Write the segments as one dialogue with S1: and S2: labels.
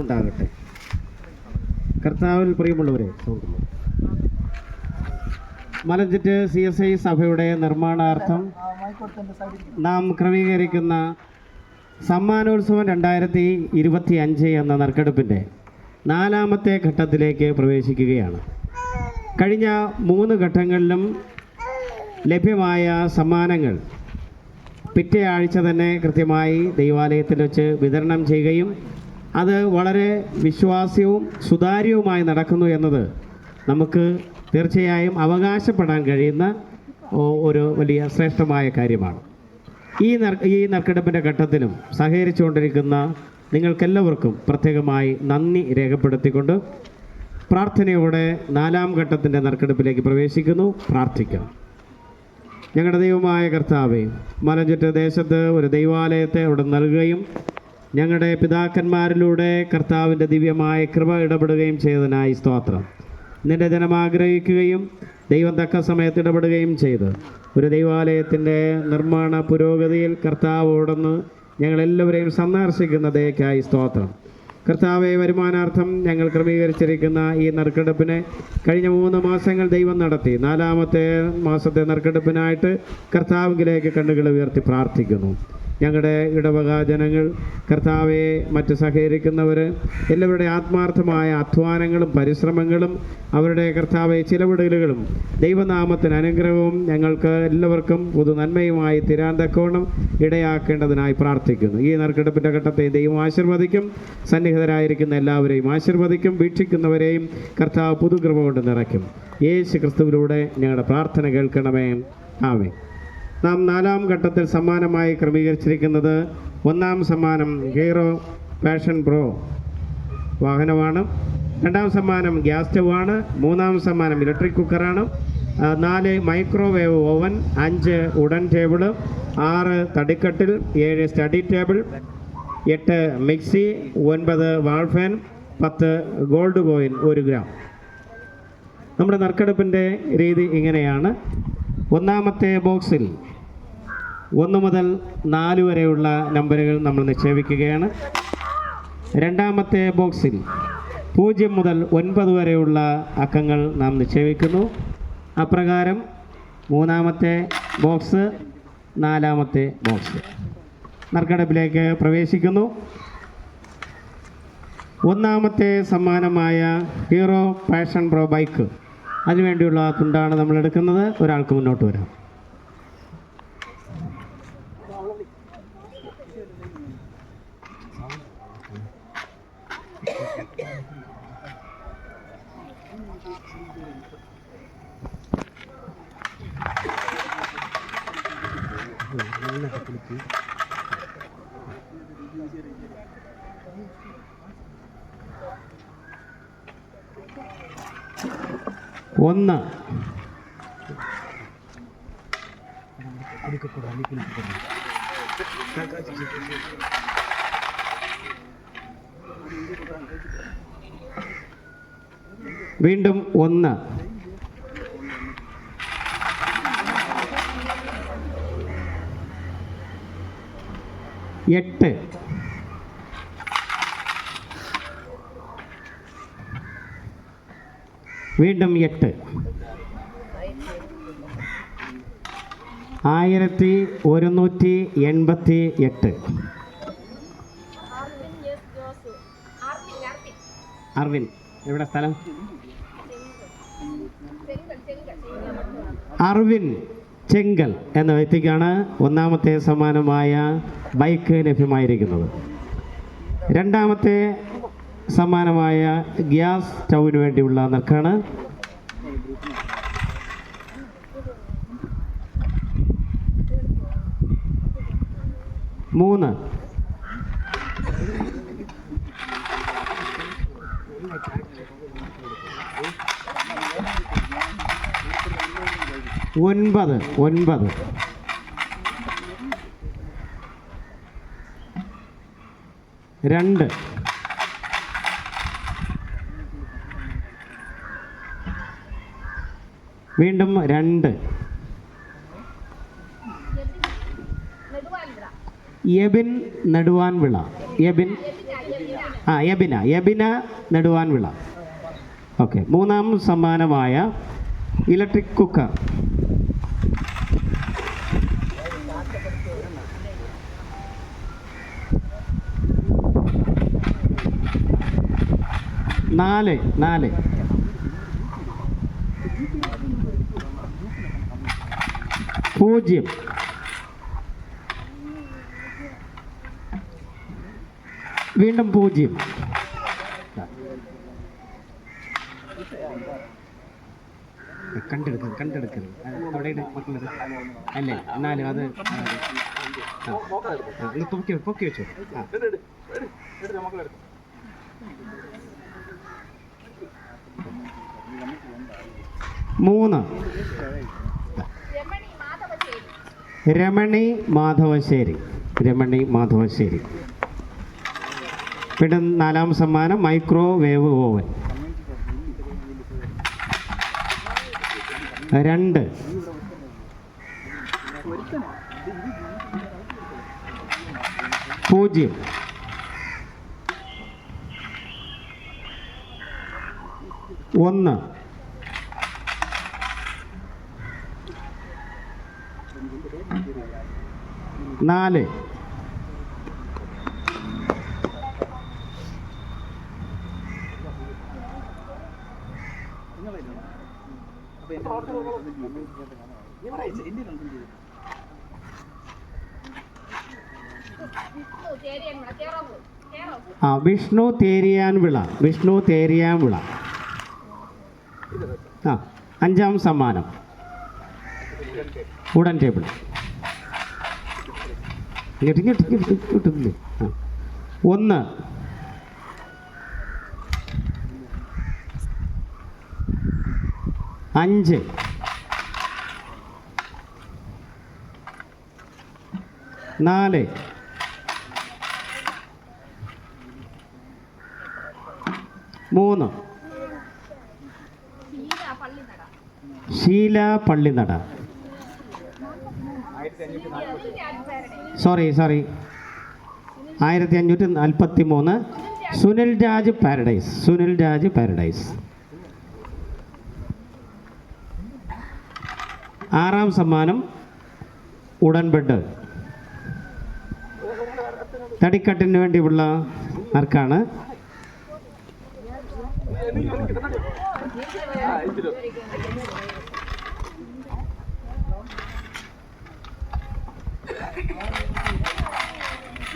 S1: ഉണ്ടാകട്ടെ കർത്താവിൽ പ്രിയമുള്ളവരെ സൗണ്ടില്ല മലഞ്ചിറ്റ് സി എസ് ഐ സഭയുടെ നിർമ്മാണാർത്ഥം നാം ക്രമീകരിക്കുന്ന സമ്മാനോത്സവം രണ്ടായിരത്തി ഇരുപത്തി അഞ്ച് എന്ന നറുക്കെടുപ്പിന്റെ നാലാമത്തെ ഘട്ടത്തിലേക്ക് പ്രവേശിക്കുകയാണ്. കഴിഞ്ഞ മൂന്ന് ഘട്ടങ്ങളിലും ലഭ്യമായ സമ്മാനങ്ങൾ പിറ്റേ ആഴ്ച തന്നെ കൃത്യമായി ദൈവാലയത്തിൽ വെച്ച് വിതരണം ചെയ്യുകയും അത് വളരെ വിശ്വാസ്യവും സുതാര്യവുമായി നടക്കുന്നു എന്നത് നമുക്ക് തീർച്ചയായും അവകാശപ്പെടാൻ കഴിയുന്ന ഒരു വലിയ ശ്രേഷ്ഠമായ കാര്യമാണ്. ഈ ഈ നറുക്കെടുപ്പിന്റെ ഘട്ടത്തിലും സഹകരിച്ചുകൊണ്ടിരിക്കുന്ന നിങ്ങൾക്കെല്ലാവർക്കും പ്രത്യേകമായി നന്ദി രേഖപ്പെടുത്തിക്കൊണ്ട് പ്രാർത്ഥനയോടെ നാലാം ഘട്ടത്തിന്റെ നറുക്കെടുപ്പിലേക്ക് പ്രവേശിക്കുന്നു. പ്രാർത്ഥിക്കാം. ഞങ്ങളുടെ ദൈവമായ കർത്താവെ മലഞ്ചുറ്റ ദേശത്ത് ഒരു ദൈവാലയത്തെ അവിടെ നൽകുകയും ഞങ്ങളുടെ പിതാക്കന്മാരിലൂടെ കർത്താവിന്റെ ദിവ്യമായ കൃപ ഇടപെടുകയും ചെയ്തതിനായി സ്തോത്രം. നിന്റെ ജനം ആഗ്രഹിക്കുകയും ദൈവം തക്ക സമയത്ത് ഇടപെടുകയും ചെയ്ത്. ഒരു ദൈവാലയത്തിന്റെ നിർമ്മാണ പുരോഗതിയിൽ കർത്താവോടൊന്ന് ഞങ്ങളെല്ലാവരെയും സന്ദർശിക്കുന്ന ദയക്കായി സ്തോത്രം. കർത്താവെ വരുമാനാർത്ഥം ഞങ്ങൾ ക്രമീകരിച്ചിരിക്കുന്ന ഈ നറുക്കെടുപ്പിനെ കഴിഞ്ഞ മൂന്ന് മാസങ്ങൾ ദൈവം നടത്തി. നാലാമത്തെ മാസത്തെ നറുക്കെടുപ്പിനായിട്ട് കർത്താവിലേക്ക് കണ്ണുകൾ ഉയർത്തി പ്രാർത്ഥിക്കുന്നു. ഞങ്ങളുടെ ഇടവക ജനങ്ങൾ കർത്താവെ മറ്റ് സഹകരിക്കുന്നവർ എല്ലാവരുടെ ആത്മാർത്ഥമായ അധ്വാനങ്ങളും പരിശ്രമങ്ങളും അവരുടെ കർത്താവെ ചിലവിടലുകളും ദൈവനാമത്തിന് അനുഗ്രഹവും ഞങ്ങൾക്ക് എല്ലാവർക്കും പുതു നന്മയുമായി തീരാൻ തക്കോണം ഇടയാക്കേണ്ടതിനായി പ്രാർത്ഥിക്കുന്നു. ഈ നറുക്കെടുപ്പിന്റെ ഘട്ടത്തെ ദൈവം ആശീർവദിക്കും. സന്നിഹിതരായിരിക്കുന്ന എല്ലാവരെയും ആശീർവദിക്കും. വീക്ഷിക്കുന്നവരെയും കർത്താവ് പുതുകൃപ കൊണ്ട് നിറയ്ക്കും. യേശു ക്രിസ്തുവിലൂടെ ഞങ്ങളുടെ പ്രാർത്ഥന കേൾക്കണമേ. ആമേ നാം നാലാം ഘട്ടത്തിൽ സമ്മാനമായി ക്രമീകരിച്ചിരിക്കുന്നത് ഒന്നാം സമ്മാനം ഹീറോ ഫാഷൻ പ്രോ വാഹനമാണ്. രണ്ടാം സമ്മാനം ഗ്യാസ് സ്റ്റവാണ് മൂന്നാം സമ്മാനം ഇലക്ട്രിക് കുക്കറാണ്. നാല് മൈക്രോവേവ് ഓവൻ അഞ്ച് ഉടൻ ടേബിൾ ആറ് തടിക്കട്ടിൽ ഏഴ് സ്റ്റഡി ടേബിൾ എട്ട് മിക്സി ഒൻപത് വാൾഫാൻ പത്ത് ഗോൾഡ് കോയിൻ ഒരു ഗ്രാം. നമ്മുടെ നറുക്കെടുപ്പിന്റെ രീതി ഇങ്ങനെയാണ്. ഒന്നാമത്തെ ബോക്സിൽ ഒന്ന് മുതൽ നാല് വരെയുള്ള നമ്പറുകൾ നമ്മൾ നിക്ഷേപിക്കുകയാണ്. രണ്ടാമത്തെ ബോക്സിൽ പൂജ്യം മുതൽ ഒൻപത് വരെയുള്ള അക്കങ്ങൾ നാം നിക്ഷേപിക്കുന്നു. അപ്രകാരം മൂന്നാമത്തെ ബോക്സ് നാലാമത്തെ ബോക്സ്. നറുക്കെടുപ്പിലേക്ക് പ്രവേശിക്കുന്നു. ഒന്നാമത്തെ സമ്മാനമായ ഹീറോ പാഷൻ പ്രോ ബൈക്ക്. അതിനുവേണ്ടിയുള്ള തുണ്ടാണ് നമ്മൾ എടുക്കുന്നത്. ഒരാൾക്ക് മുന്നോട്ട് വരാം. ഒന്ന്. വീണ്ടും ഒന്ന്. എട്ട് വീണ്ടും എട്ട് ആയിരത്തി ഒരുന്നൂറ്റി എൺപത്തി എട്ട്
S2: ആർവിൻ എസ് ജോസു ആർവിൻ ആർവിൻ
S1: അർവിൻ എവിടെ സ്ഥലം
S2: ചെങ്കൽ ചെങ്കൽ
S1: അർവിൻ ചെങ്കൽ എന്ന വ്യക്തിക്കാണ് ഒന്നാമത്തെ സമ്മാനമായ ബൈക്ക് ലഭ്യമായിരിക്കുന്നത്. രണ്ടാമത്തെ സമ്മാനമായ ഗ്യാസ് സ്റ്റൗവിന് വേണ്ടിയുള്ള നിൽക്കാണ് മൂന്ന്. ഒൻപത് ഒൻപത്. രണ്ട്. വീണ്ടും രണ്ട്. യബിൻ നടുവാൻ
S2: വിള. യബിൻ.
S1: ആ യബിന. യബിന നടുവാൻ വിള. ഓക്കെ. മൂന്നാം സമ്മാനമായ ഇലക്ട്രിക് കുക്കർ. നാല് നാല്. പൂജ്യം. വീണ്ടും പൂജ്യം. കണ്ടെടുക്കുന്നത് അത് അവിടെ മക്കളത് അല്ലേ? എന്നാലും അത് പൊക്കി പൊക്കി വെച്ചോ. മൂന്ന്.
S2: രമണി മാധവശ്ശേരി.
S1: രമണി മാധവശ്ശേരി. പിന്നെ നാലാം സമ്മാനം മൈക്രോവേവ് ഓവൻ. രണ്ട്. പൂജ്യം. ഒന്ന്. നാല്. ആ വിഷ്ണു തേരിയാൻ വിള വിഷ്ണു തേരിയാൻ വിള. ആ അഞ്ചാം സമ്മാനം. Wooden table. ഇങ്ങോട്ട് ഇങ്ങോട്ട് ഇങ്ങോട്ട് ഒന്ന്. അഞ്ച്. നാല്. മൂന്ന്. ഷീല പള്ളിനട സോറി സോറി ആയിരത്തി അഞ്ഞൂറ്റി നാൽപ്പത്തി മൂന്ന് സുനിൽ രാജ് പാരഡൈസ് സുനിൽ രാജ് പാരഡൈസ് ആറാം സമ്മാനം ഉടൻ തടിക്കട്ടിന് വേണ്ടിയുള്ള ആർക്കാണ്?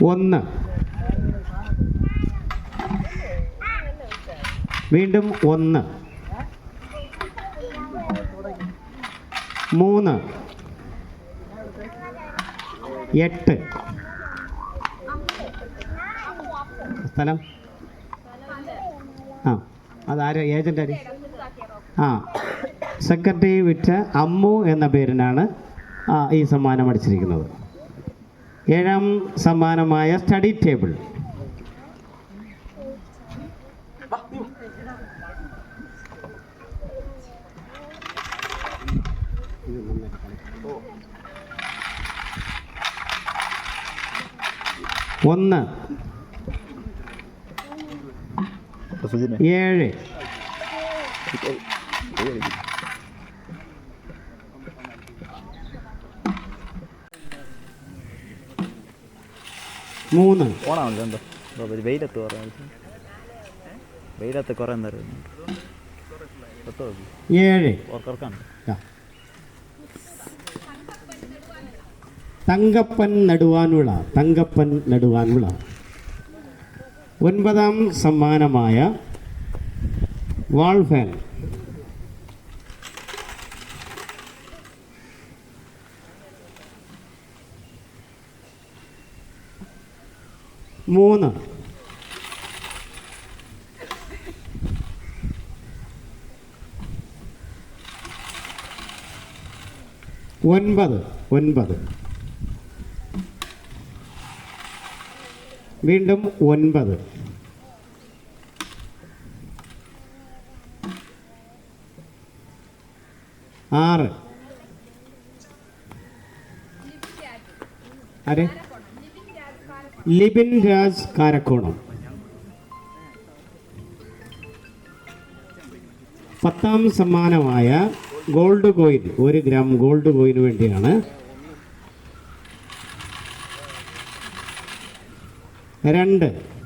S1: ഒന്ന്. വീണ്ടും ഒന്ന്. മൂന്ന്. എട്ട്. സ്ഥലം? ആ അതാര? ഏജന്റ് ആര്? ആ സെക്രട്ടറി വിറ്റ അമ്മു എന്ന പേരിനാണ് ഈ സമ്മാനം അടിച്ചിരിക്കുന്നത്. ഏഴാം സമ്മാനമായ സ്റ്റഡി ടേബിൾ ഒന്ന്. ഏഴ്. മൂന്ന്.
S3: ഓണാണല്ലോ എന്തോ. അപ്പോൾ വെയിലത്ത് കുറേ വെയിലത്ത് കുറേ എന്താ പത്ത് നോക്കി
S1: ഏഴ്.
S3: ഓർക്കറക്കാണ്
S1: തങ്കപ്പൻ നടുവാനുള്ള തങ്കപ്പൻ നടുവാനുള്ള. ഒൻപതാം സമ്മാനമായ വാൾ ഫാൻ മൂന്ന്. ഒൻപത് ഒൻപത്. വീണ്ടും ഒൻപത്. ആറ്. അരെ ലിബിൻ രാജ് കാരക്കോണം. പത്താം സമ്മാനമായ ഗോൾഡ് കോയിൻ ഒരു ഗ്രാം ഗോൾഡ് കോയിന് വേണ്ടിയാണ് രണ്ട്.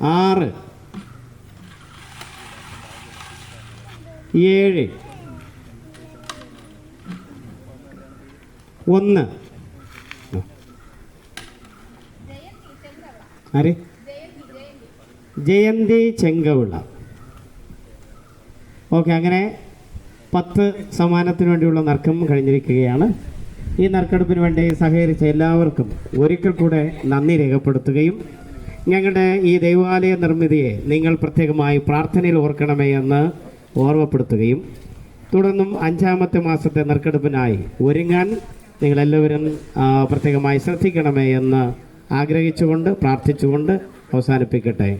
S1: ആറ്. ഏഴ്. ഒന്ന്. ആര്? ജയന്തി ചെങ്കവിള. ഓക്കെ അങ്ങനെ പത്ത് സമ്മാനത്തിന് വേണ്ടിയുള്ള നർക്കം കഴിഞ്ഞിരിക്കുകയാണ്. ഈ നറുക്കെടുപ്പിന് വേണ്ടി സഹകരിച്ച എല്ലാവർക്കും ഒരിക്കൽ കൂടെ നന്ദി രേഖപ്പെടുത്തുകയും ഞങ്ങളുടെ ഈ ദൈവാലയ നിർമ്മിതിയെ നിങ്ങൾ പ്രത്യേകമായി പ്രാർത്ഥനയിൽ ഓർക്കണമേ എന്ന് ഓർമ്മപ്പെടുത്തുകയും തുടർന്നും അഞ്ചാമത്തെ മാസത്തെ നറുക്കെടുപ്പിനായി ഒരുങ്ങാൻ നിങ്ങളെല്ലാവരും പ്രത്യേകമായി ശ്രദ്ധിക്കണമേ എന്ന് ആഗ്രഹിച്ചുകൊണ്ട് പ്രാർത്ഥിച്ചുകൊണ്ട് അവസാനിപ്പിക്കട്ടെ.